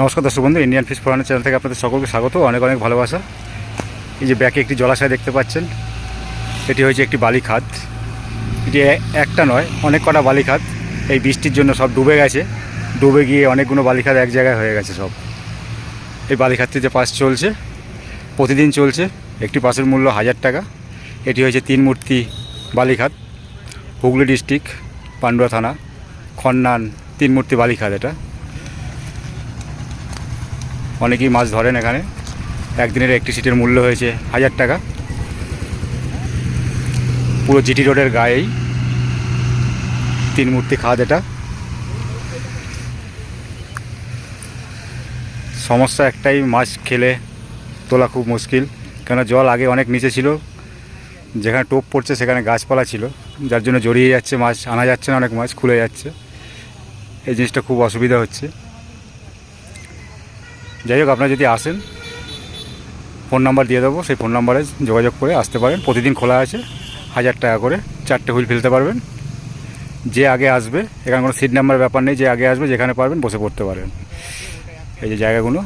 নমস্কার দর্শক বন্ধু ইন্ডিয়ান ফিশ ফোরানের চ্যানেল থেকে আপনাদের সকলকে স্বাগত। অনেক অনেক ভালোবাসা। এই যে ব্যাকে একটি জলাশয় দেখতে পাচ্ছেন এটি হয়েছে একটি বালি খাত এটি একটা নয়, অনেক কটা বালি খাত এই বৃষ্টির জন্য সব ডুবে গেছে। ডুবে গিয়ে অনেকগুলো বালি খাত এক জায়গায় হয়ে গেছে সব। এই বালি খাতটিতে পাস চলছে, প্রতিদিন চলছে, একটি পাসের মূল্য হাজার টাকা। এটি হয়েছে তিন মূর্তি বালিখাত হুগলি ডিস্ট্রিক্ট, পান্ডুয়া থানা, খন্নান, তিন মূর্তি বালিখাত এটা। অনেকেই মাছ ধরেন এখানে। একদিনের একটি সিটের মূল্য হয়েছে হাজার টাকা। পুরো জিটি রোডের গায়েই তিন মূর্তি খাদ এটা। সমস্যা একটাই, মাছ খেলে তোলা খুব মুশকিল। কেন জল আগে অনেক নিচে ছিল, যেখানে টোপ পড়ছে সেখানে গাছপালা ছিল। যার জন্য জড়িয়ে যাচ্ছে মাছ, আনা যাচ্ছে না অনেক মাছ, খুলে যাচ্ছে। এই জিনিসটা খুব অসুবিধা হচ্ছে। যাই হোক, আপনারা যদি আসেন, ফোন নাম্বার দিয়ে দেবো, সেই ফোন নাম্বারে যোগাযোগ করে আসতে পারেন। প্রতিদিন খোলা আছে, হাজার টাকা করে চারটে হুইল ফেলতে পারবেন। যে আগে আসবে, এখানে কোনো সিট নাম্বার ব্যাপার নেই, যে আগে আসবে, যেখানে পারবেন বসে পড়তে পারেন। এই যে জায়গাগুলো।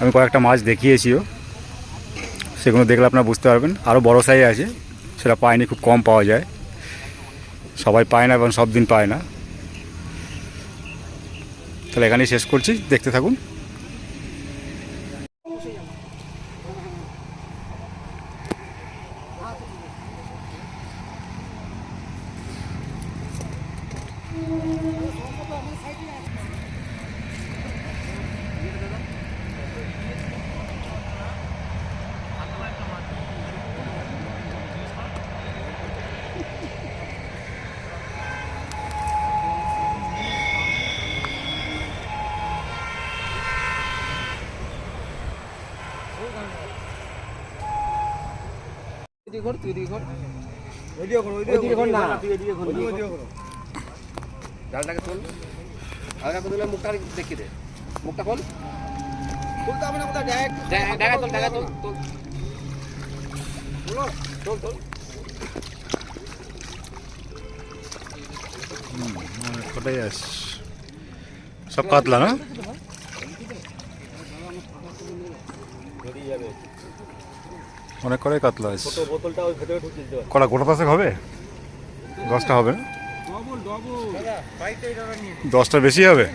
আমি কয়েকটা মাছ দেখিয়েছিও, সেগুলো দেখলে আপনারা বুঝতে পারবেন। আরও বড় সাইজ আছে, সেটা পায়নি খুব কম পাওয়া যায়। সবাই পায় না এবং সব দিন পায় না। তাহলে এখানেই শেষ করছি। দেখতে থাকুন। ঘোর, তুই এদিকে ঘোর। ওইদিকে না। তুই এদিকে করো, ওইদিকে করো। জালটাকে তোল। হালকা করে দিলে মুখটা দেখিয়ে দে। মুখটা খোল। খুলতে হবে না, কোথায় direct ডা- তোল, ডাগা তোল, তোল। খুলো। তোল, তোল। কোথায় আস সব কাতলা না অনেক কটাই কাতলা আছে। ছোট বোতলটা ওই ভেতরে ঢুকিয়ে দিতে হবে। কটা গোটা দশেক হবে? দশটা হবে না? দশটা বেশি হবে?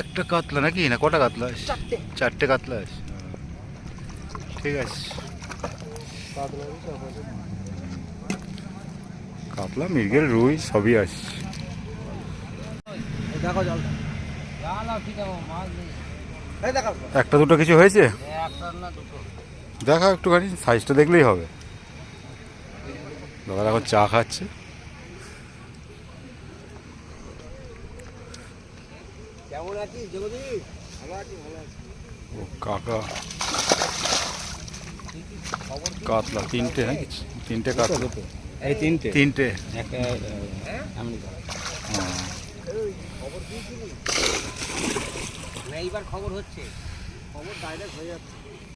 একটা কাতলা নাকি? না কটা কাতলা আছে? চারটে কাতলা আছে। ঠিক আছে। কাতলা মৃগেল রুই সবই দেখো একটা দুটো কিছু হয়েছে। দেখা একটুখানি সাইজটা দেখলেই হবে। দাদা এখন চা খাচ্ছে। ও কাকা। কাতলা তিনটে হ্যাঁ? তিনটে কাতলা। এই তিনটে? তিনটে। একটা আমেরিকা। না এইবার খবর হচ্ছে। খবর ডাইরেক্ট হয়ে যাচ্ছে।